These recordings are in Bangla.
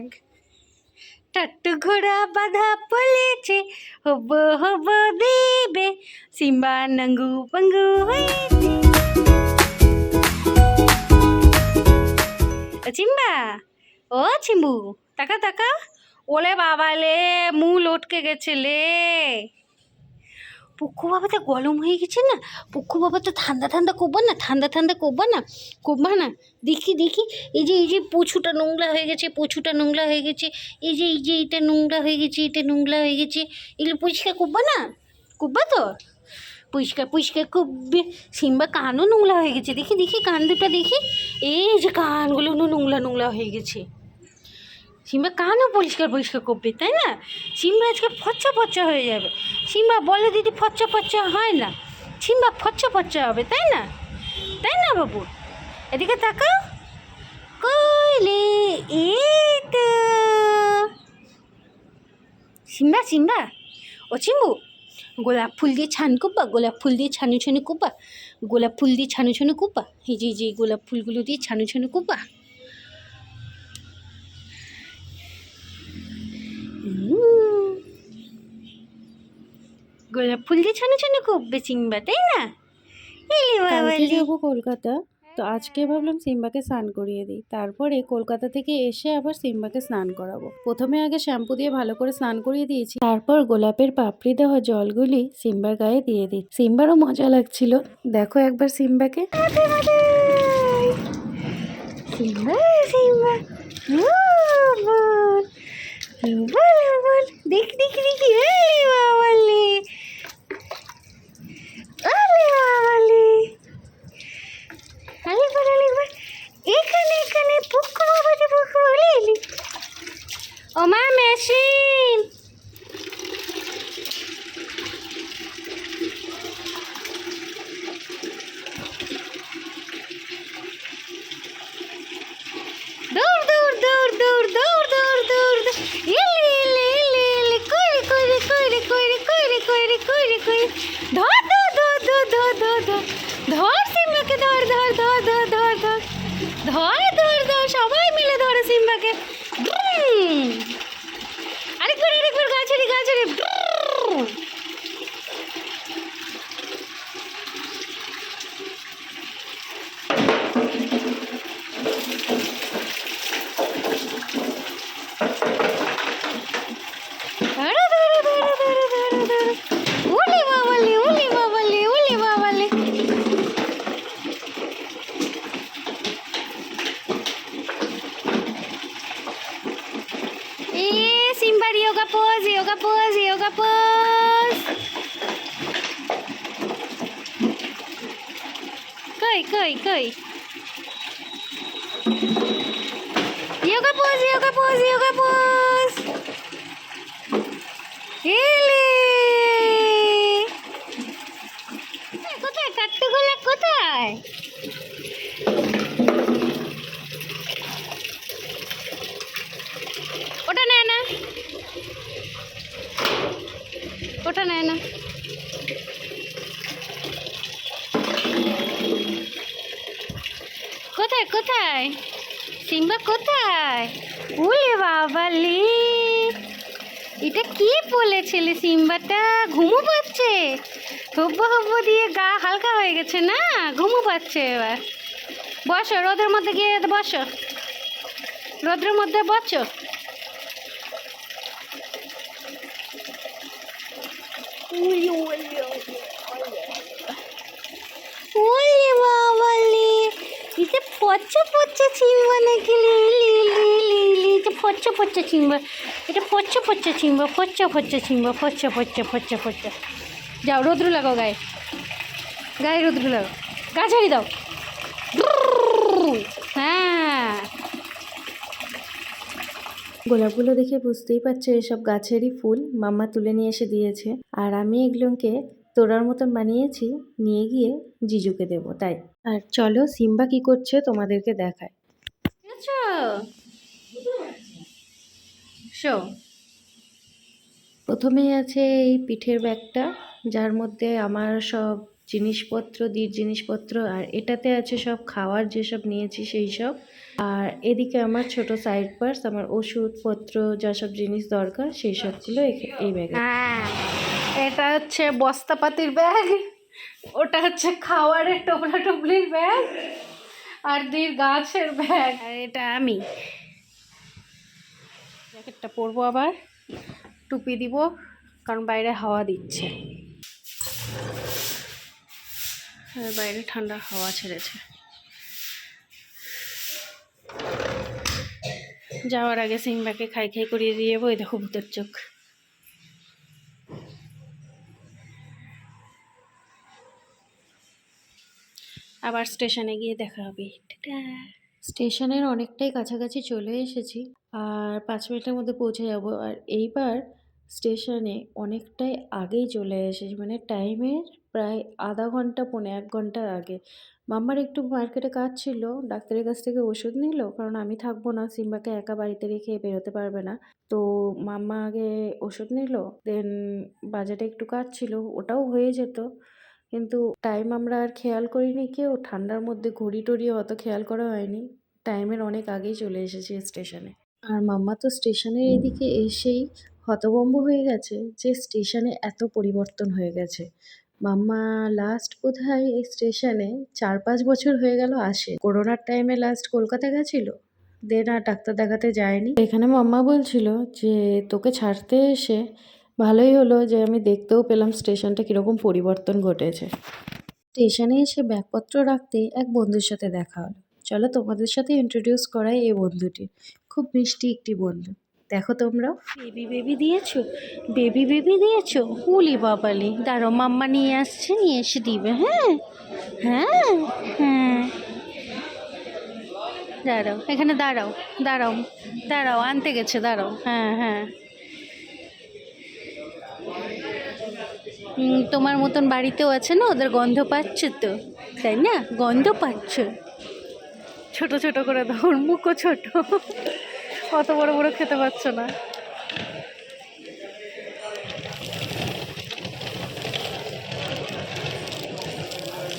ব্যাগ। টাট্টু ঘোড়া বাঁধা পলেছে হব হব দেবে, সিম্বা নঙ্গু পঙ্গু চিম্বা, ও চিম্বু তাকা তাকা ওলে বাবা লে মু লটকে গেছে লে। পক্ষ বাবা তো গরম হয়ে গেছে না? পক্ষ বাবা তো ঠান্ডা ঠান্ডা করব না, ঠান্ডা ঠান্ডা করব না, করবা না? দেখি দেখি। এই যে এই যে পুছুটা নোংরা হয়ে গেছে পুছুটা নোংরা হয়ে গেছে। এই যে এই যে এটা নোংরা হয়ে গেছে এটা নোংরা হয়ে গেছে। এগুলো পরিষ্কার করবা না? করবা তো? পরিষ্কার পরিষ্কার করবে। সিম্বা কানও নোংরা হয়ে গেছে। দেখি দেখি, কান দুটা দেখি। এই যে, কানগুলো নোংরা নোংরা হয়ে গেছে। সিম্বা কানও পরিষ্কার পরিষ্কার করবে, তাই না? সিম্বা আজকে ফচ্চা ফচ্চা হয়ে যাবে। সিম্বা বলে দিদি ফচ্চা ফচ্চা হয় না। সিম্বা ফচ্চা ফচ্চা হবে, তাই না? তাই না, বাবু? এদিকে তাকাও। কইলে সিম্বা সিম্বা। ও চিম্বু গোলাপ ফুল দিয়ে ছান কুব্বা, গোলাপ ফুল দিয়ে ছানু ছানু কুব্বা, গোলাপ ফুল দিয়ে ছানু ছানু কুব্বা। এই যে যে, গোলাপ ফুলগুলো দিয়ে ছানু ছানু কুব্বা। গোলাপ ফুল দিয়ে ছানু ছানু কুব্বে চিম্বা তাই না যাব কলকাতা তো আজকে ভাবলাম সিম্বাকে স্নান করিয়ে দিই তারপরে কলকাতা থেকে এসে আবার সিম্বাকে স্নান করাবো প্রথমে আগে শ্যাম্পু দিয়ে ভালো করে স্নান করিয়ে দিয়েছি তারপর গোলাপের পাপড়ি দেওয়া জলগুলি সিম্বার গায়ে দিয়ে দিই সিম্বারও মজা লাগছিল দেখো একবার সিম্বাকে সিম্বা সিম্বা দেখ দেখ দেখি Άλλη άλλη. Άλλη πάρα λίγο. Έκανε, έκανε. Πού κόβατε, πού κόβατε. Ο μάμες, εσύ. ele. kapus, cai, cai. E o koy. Iyo kapus, iyo kapus, iyo kapus. Ili. কোথায় কাঠগুলা কোথায় ওটা নেয় না। কোথায় কোথায়? সিম্বা কোথায়? ওলে বাবা লে। এটা কি বলেছিলে সিম্বাটা? ঘুমু পাচ্ছে। হব্ব হব্ব দিয়ে গা হালকা হয়ে গেছে না? ঘুমু পাচ্ছে এবার। বসো, রোদের মধ্যে গিয়ে বসো। রোদের মধ্যে বসো। ওলে বাবালে এটা পচা পচা চিম্বা নাকি? লি লি লি এটা পচা পচা চিম্বা এটা পচা পচা চিম্বা পচা পচা চিম্বা পচা পচা পচা পচা যাও, রোদ্র লাগাও গায়ে। গায়ে রোদ্র লাগাও। গা ছাড়ি দাও হ্যাঁ গোলাপগুলো দেখে বুঝতেই পারছ এসব গাছেরই ফুল মাম্মা তুলে নিয়ে এসে দিয়েছে। আর আমি এগুলোকে তোড়ার মতন বানিয়েছি নিয়ে গিয়ে জিজুকে দেবো তাই। আর চলো সিম্বা কি করছে তোমাদেরকে দেখায়। বুঝেছ শো। প্রথমেই আছে এই পিঠের ব্যাগটা যার মধ্যে আমার সব জিনিসপত্র দির জিনিসপত্র আর এটাতে আছে সব খাওয়ার যেসব নিয়েছি সেই সব আর এদিকে আমার ছোট সাইড পার্স আমার ওষুধপত্র যা সব জিনিস দরকার সেই সবগুলো এই ব্যাগে এটা হচ্ছে বস্তাপাতির ব্যাগ ওটা হচ্ছে খাওয়ারের টোপলা টুপলির ব্যাগ আর দির গাছের ব্যাগ আর এটা আমি। জ্যাকেটটা পরবো আবার টুপি দিব কারণ বাইরে হাওয়া দিচ্ছে। বাইরে ঠান্ডা হাওয়া ছেড়েছে। যাওয়ার আগে সিংবাকে খাই খাই করিয়ে দিয়ে যাব এই দেখো ভূতের চোখ। আবার স্টেশনে গিয়ে দেখা হবে। স্টেশনের অনেকটাই কাছাকাছি চলে এসেছি। আর পাঁচ মিনিটের মধ্যে পৌঁছে যাব। আর এইবার স্টেশনে অনেকটাই আগেই চলে এসেছি। মানে টাইমের প্রায় আধা ঘণ্টা, পৌনে এক ঘণ্টা আগে। মাম্মার একটু মার্কেটে কাজ ছিল, ডাক্তারের কাছ থেকে ওষুধ নিল, কারণ আমি থাকব না, সিম্বাকে একা বাড়িতে রেখে বেরোতে পারবে না। তো মাম্মা আগে ওষুধ নিল দেন বাজারে একটু কাজ ছিল, ওটাও হয়ে যেত। কিন্তু টাইম আমরা আর খেয়াল করিনি কেউ, ঠান্ডার মধ্যে ঘড়ি টড়িও অত খেয়াল করা হয়নি। টাইমের অনেক আগেই চলে এসেছি স্টেশনে আর মাম্মা তো স্টেশনের এদিকে এসেই হতভম্ব হয়ে গেছে যে স্টেশনে এত পরিবর্তন হয়ে গেছে। মাম্মা লাস্ট বোধহয় এই স্টেশনে চার পাঁচ বছর হয়ে গেল আসে। করোনার টাইমে লাস্ট কলকাতা গেছিল? দেন আর ডাক্তার দেখাতে যায়নি। এখানে মাম্মা বলছিল যে, তোকে ছাড়তে এসে ভালোই হলো যে, আমি দেখতেও পেলাম স্টেশনটা কীরকম পরিবর্তন ঘটেছে। স্টেশনে এসে ব্যাগপত্র রাখতে এক বন্ধুর সাথে দেখা হলো। চলো তোমাদের সাথে ইন্ট্রোডিউস করাই এই বন্ধুটি। খুব মিষ্টি একটি বন্ধু। দেখো তোমরাও বেবি বেবি দিয়েছ? বেবি বেবি দিয়েছ? হুলি বাবালি। দাঁড়াও মাম্মা নিয়ে আসছে, নিয়ে এসে দিবে হ্যাঁ? হ্যাঁ? হ্যাঁ। দাঁড়াও, এখানে দাঁড়াও দাঁড়াও দাঁড়াও, আনতে গেছে, দাঁড়াও হ্যাঁ হ্যাঁ। তোমার মতন বাড়িতেও আছে না? ওদের গন্ধ পাচ্ছ তো, তাই না? গন্ধ পাচ্ছ। ছোট ছোট করে দাও মুখও ছোট। অত বড় বড় খেতে পারছ না।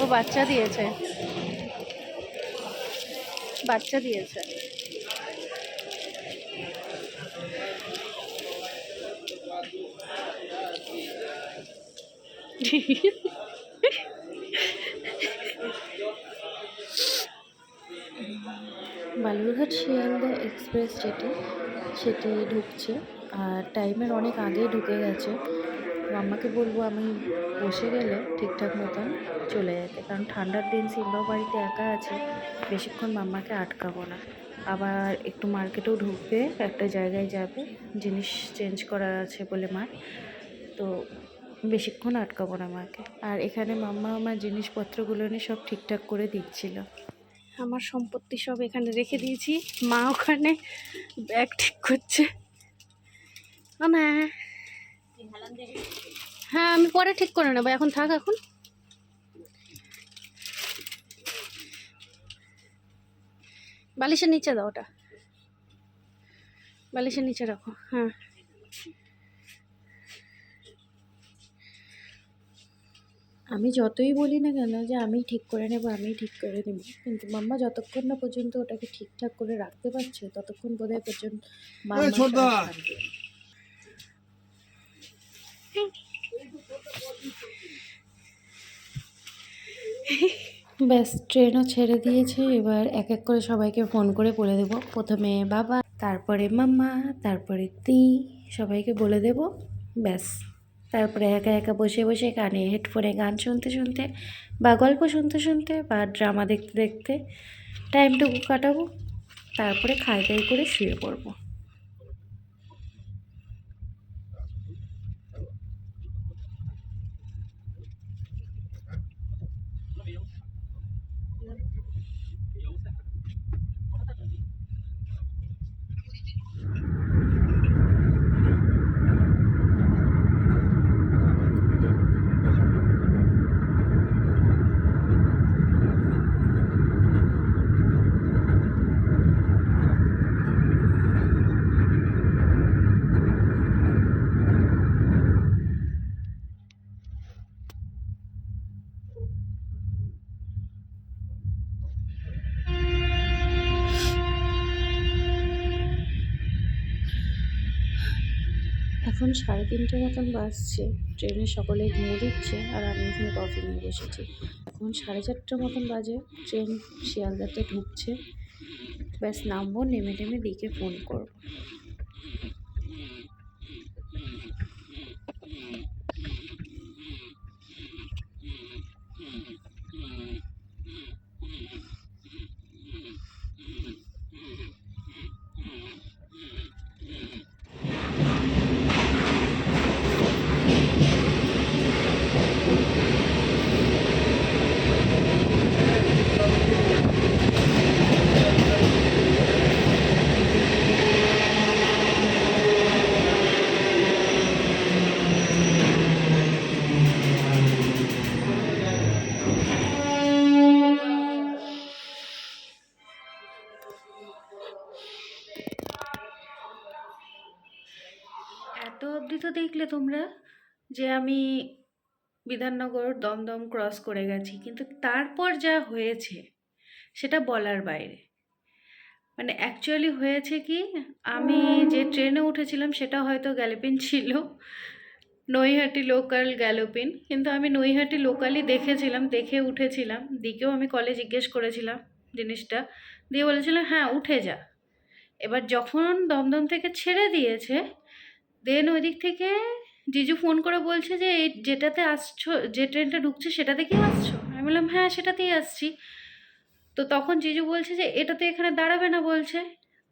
ও বাচ্চা দিয়েছে। বাচ্চা দিয়েছে। বালুরঘাট শিয়ালদা এক্সপ্রেস যেটি, সেটি ঢুকছে। আর টাইমের অনেক আগেই ঢুকে গেছে। মাম্মাকে বলব আমি বসে গেলে ঠিকঠাক মতন চলে যেতে। কারণ ঠান্ডার দিন সিম্বাও বাড়িতে একা আছে, বেশিক্ষণ মাম্মাকে আটকাবো না। আবার একটু মার্কেটেও ঢুকবে, একটা জায়গায় যাবে, জিনিস চেঞ্জ করা আছে বলে মার। তো বেশিক্ষণ আটকাবো না মাকে। আর এখানে মাম্মা আমার জিনিসপত্রগুলো নিয়ে সব ঠিকঠাক করে দিচ্ছিল। আমার সম্পত্তি সব এখানে রেখে দিয়েছি। মা ওখানে ব্যাগ ঠিক করছে। না হ্যাঁ আমি পরে ঠিক করে নেব। এখন থাক এখন। বালিশের নিচে দাও ওটা। বালিশের নিচে রাখো। হ্যাঁ। আমি যতই বলি না কেন যে আমি ঠিক করে নেব আমি ঠিক করে নেব কিন্তু মাম্মা যতক্ষণ না পর্যন্ত ওটাকে ঠিকঠাক করে রাখতে পারছে ততক্ষণ বোধহয় পর্যন্ত মাম্মা ব্যাস ট্রেনও ছেড়ে দিয়েছে এবার এক এক করে সবাইকে ফোন করে বলে দেব। প্রথমে বাবা তারপরে মাম্মা তারপরে দি সবাইকে বলে দেব। ব্যাস। তারপরে একা একা বসে বসে কানে হেডফোনে গান শুনতে শুনতে বা গল্প শুনতে শুনতে বা ড্রামা দেখতে দেখতে টাইমটুকু কাটাবো, তারপরে খাই দাই করে শুয়ে পড়ব। সাড়ে তিনটে মতন বাজছে। ট্রেনে সকলে ঘুমো দিচ্ছে আর আমি এখানে কফি নিয়ে বসেছি। এখন সাড়ে চারটে মতন বাজে, ট্রেন শিয়ালদাতে ঢুকছে। ব্যাস নামবো, নেমে নেমে দিকে ফোন করব। তো দেখলে তোমরা যে আমি বিধাননগর দমদম ক্রস করে গেছি, কিন্তু তারপর যা হয়েছে সেটা বলার বাইরে। মানে অ্যাকচুয়ালি হয়েছে কি, আমি যে ট্রেনে উঠেছিলাম সেটা হয়তো গ্যালোপিন ছিল, নৈহাটি লোকাল গ্যালোপিন কিন্তু আমি নৈহাটি লোকালই দেখেছিলাম, দেখে উঠেছিলাম, দিকেও আমি কলে জিজ্ঞেস করেছিলাম জিনিসটা, দিয়ে বলেছিলাম হ্যাঁ উঠে যা। এবার যখন দমদম থেকে ছেড়ে দিয়েছে দেন ওই দিক থেকে জিজু ফোন করে বলছে যে, এই যেটাতে আসছো, যে ট্রেনটা ঢুকছে সেটাতে কি আসছো? আমি বললাম হ্যাঁ সেটাতেই আসছি। তো তখন জিজু বলছে যে এটা তো এখানে দাঁড়াবে না, বলছে।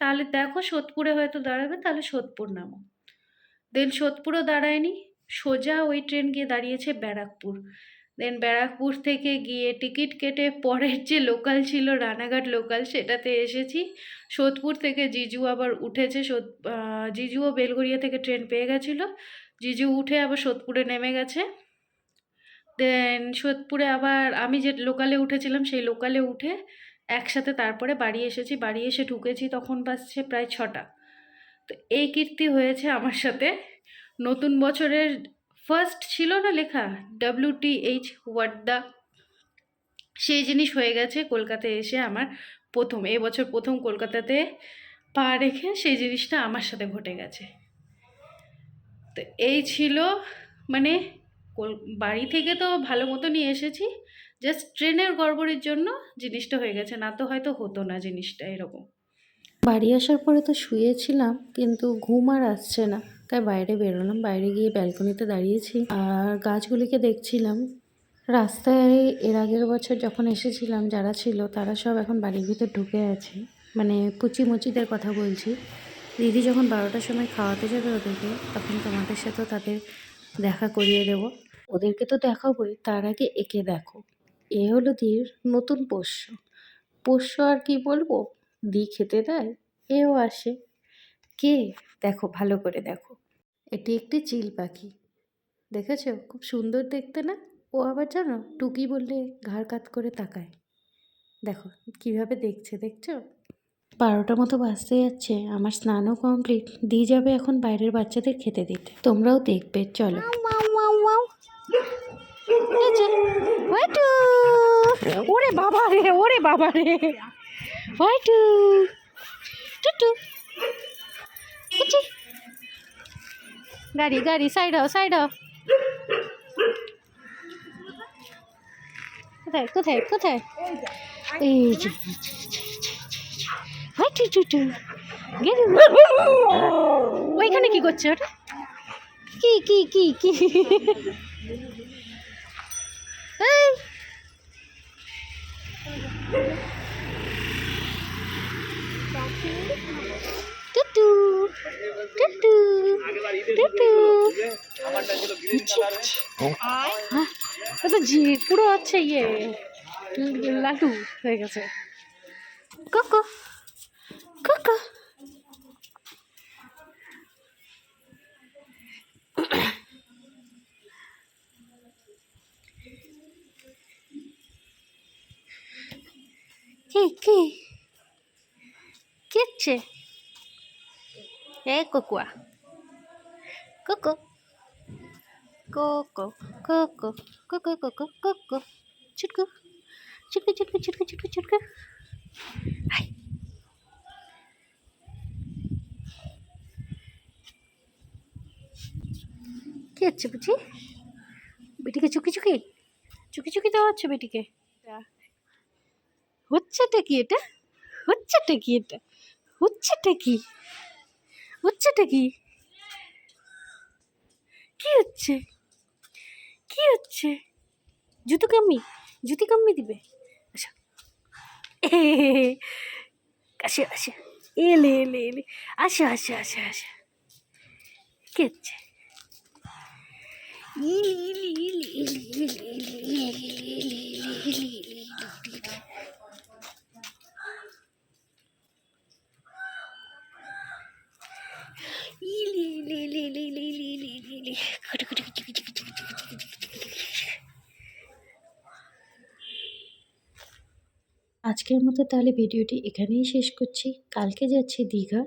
তাহলে দেখো সোদপুরে হয়তো দাঁড়াবে, তাহলে সোদপুর নামো। দেন সোদপুরও দাঁড়ায়নি, সোজা ওই ট্রেন গিয়ে দাঁড়িয়েছে ব্যারাকপুর। দেন ব্যারাকপুর থেকে গিয়ে টিকিট কেটে পরের যে লোকাল ছিল, রানাঘাট লোকাল সেটাতে এসেছি। সোদপুর থেকে জিজু আবার উঠেছে, সোদ জিজুও বেলগড়িয়া থেকে ট্রেন পেয়ে গেছিল। জিজু উঠে আবার সোদপুরে নেমে গেছে। দেন সোদপুরে আবার আমি যে লোকালে উঠেছিলাম, সেই লোকালে উঠে একসাথে তারপরে বাড়ি এসেছি। বাড়ি এসে ঢুকেছি তখন বাজছে প্রায় ছটা। তো এই কীর্তি হয়েছে আমার সাথে। নতুন বছরের ফার্স্ট ছিল না লেখা? ডাব্লিউ টি এইচ ওয়ার্ডা সেই জিনিস হয়ে গেছে কলকাতায় এসে আমার প্রথম, এই বছর প্রথম কলকাতাতে পা রেখে সেই জিনিসটা আমার সাথে ঘটে গেছে। তো এই ছিল মানে বাড়ি থেকে তো ভালো মতনই এসেছি জাস্ট ট্রেনের গড়বড়ির জন্য জিনিসটা হয়ে গেছে, না তো হয়তো হতো না জিনিসটা এরকম। বাড়ি আসার পরে তো শুয়েছিলাম, কিন্তু ঘুম আর আসছে না। তাই বাইরে বেরোলাম, বাইরে গিয়ে ব্যালকনিতে দাঁড়িয়েছি। আর গাছগুলিকে দেখছিলাম। রাস্তায় এর আগের বছর যখন এসেছিলাম, যারা ছিল তারা সব এখন বাড়ির ভিতর ঢুকে আছে। মানে পুচি মুচিদের কথা বলছি। দিদি যখন বারোটার সময় খাওয়াতে যাবে ওদেরকে, তখন তোমাদের সাথেও তাদের দেখা করিয়ে দেব। ওদেরকে তো দেখাবোই, তার আগে একে দেখো। এ হলো দির নতুন পোষ্য। পোষ্য আর কি বলব? দি খেতে দেয়, এও আসে। কে? দেখো, ভালো করে দেখো। এটি একটি চিল পাখি। দেখেছ? খুব সুন্দর দেখতে না? ও আবার জানো, টুকি বললে ঘাড় কাত করে তাকায়। দেখো, কীভাবে দেখছে, দেখছ? বারোটা মতো বাজতে যাচ্ছে, আমার স্নানও কমপ্লিট দিয়ে যাবে এখন বাইরের বাচ্চাদের খেতে দিতে। তোমরাও দেখবে, চলো। ওরে বাবা রে, ওরে বাবা রে। টুটু। গাড়ি গাড়ি সাইড হও সাইড হও কোথায় কোথায় কোথায়? এই যে ওইখানে কি করছে ওটা? কি কি কি কি? টুটু টুটু। তো জি, পুরো হচ্ছে ইয়ে ল- লাড্ডু হয়ে গেছে। কোকো কোকো। কি কি? কি হচ্ছে? এ কোকুয়া। কোকো। কোকো কোকো কোকো কোকো কোকো। চুটকু চুটকু চুটকু চুটকু চুটকু চুটকু। হাই। হচ্ছে বুঝি? বেটিকে চুকি চুকি? চুকি চুকি দেওয়া হচ্ছে বেটিকে? হচ্ছেটা কি এটা? হচ্ছেটা কি এটা? হচ্ছেটা কি? হচ্ছেটা কি? কি হচ্ছে? কি হচ্ছে? জুতো কাম্মি, জুতি কাম্মি দিবে। আচ্ছা। আসে আসে এলে এলে এলে। আসে আসে আসে আসে কি হচ্ছে? ইলি ইলি ইলি ইলি ইলি ইলি ইলি ইলি ইলি আজকের মতো তাহলে ভিডিওটি এখানেই শেষ করছি। কালকে যাচ্ছি দীঘা।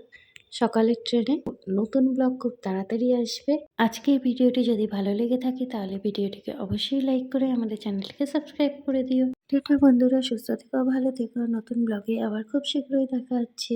সকালের ট্রেনে নতুন ব্লগ খুব তাড়াতাড়ি আসবে। আজকের ভিডিওটি যদি ভালো লেগে থাকে তাহলে ভিডিওটিকে অবশ্যই লাইক করে আমাদের চ্যানেলকে সাবস্ক্রাইব করে দিও। টেটা বন্ধুরা, সুস্থ থেকো, ভালো থেকো। নতুন ব্লগে আবার খুব শীঘ্রই দেখা হচ্ছে।